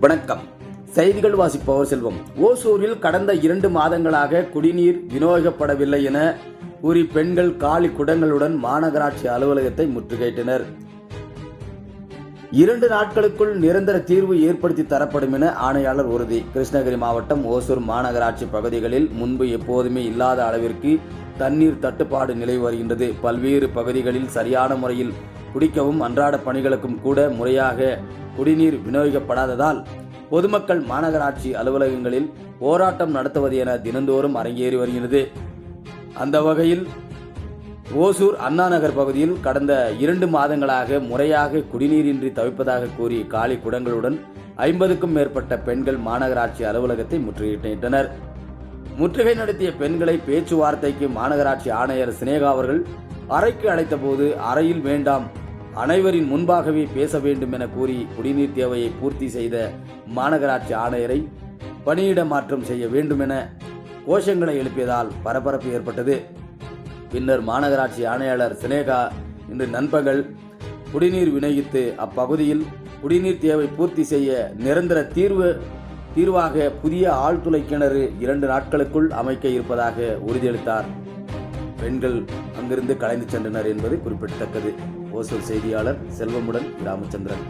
வணக்கம். செய்திகள் வாசிப்பவர் செல்வம். ஓசூரில் கடந்த இரண்டு மாதங்களாக குடிநீர் விநியோகிக்கப்படவில்லை என கூறி பெண்கள் காலி குடங்களுடன் மாநகராட்சி அலுவலகத்தை முற்றுகையிட்டனர். இரண்டு நாட்களுக்குள் நிரந்தர தீர்வு ஏற்படுத்தி தரப்படும் என ஆணையாளர் உறுதி. கிருஷ்ணகிரி மாவட்டம் ஓசூர் மாநகராட்சி பகுதிகளில் முன்பு எப்போதுமே இல்லாத அளவிற்கு தண்ணீர் தட்டுப்பாடு நிலவி வருகின்றது. பல்வேறு பகுதிகளில் சரியான முறையில் குடிக்கவும் அன்றாட பணிகளுக்கும் கூட முறையாக குடிநீர் விநியோகிக்கப்படாததால் பொதுமக்கள் மாநகராட்சி அலுவலகங்களில் போராட்டம் நடத்துவது என தினந்தோறும் அரங்கேறி வருகிறது. அந்த வகையில் ஓசூர் அண்ணாநகர் பகுதியில் கடந்த இரண்டு மாதங்களாக முறையாக குடிநீரின்றி தவிப்பதாக கூறி காலி குடங்களுடன் ஐம்பதுக்கும் மேற்பட்ட பெண்கள் மாநகராட்சி அலுவலகத்தை முற்றுகையிட்டனர். முற்றுகை நடத்திய பெண்களை பேச்சுவார்த்தைக்கு மாநகராட்சி ஆணையர் சினேகா அவர்கள் அறைக்கு அழைத்தபோது அறையில் வேண்டாம் அனைவரின் முன்பாகவே பேச வேண்டும் என கூறி குடிநீர் தேவையை பூர்த்தி செய்த மாநகராட்சி ஆணையரை பணியிட மாற்றம் செய்ய வேண்டும் என கோஷங்களை எழுப்பியதால் பரபரப்பு ஏற்பட்டது. பின்னர் மாநகராட்சி ஆணையாளர் சினேகா இன்று நண்பகல் குடிநீர் விநியோகித்து அப்பகுதியில் குடிநீர் தேவை பூர்த்தி செய்ய நிரந்தர தீர்வு தீர்வாக புதிய ஆழ்துளை கிணறு இரண்டு நாட்களுக்குள் அமைக்க இருப்பதாக உறுதியளித்தார். பெண்கள் அங்கிருந்து கலைந்து சென்றனர் என்பது குறிப்பிடத்தக்கது. ஓசூர் செய்தியாளர் செல்வமுடன் ராமச்சந்திரன்.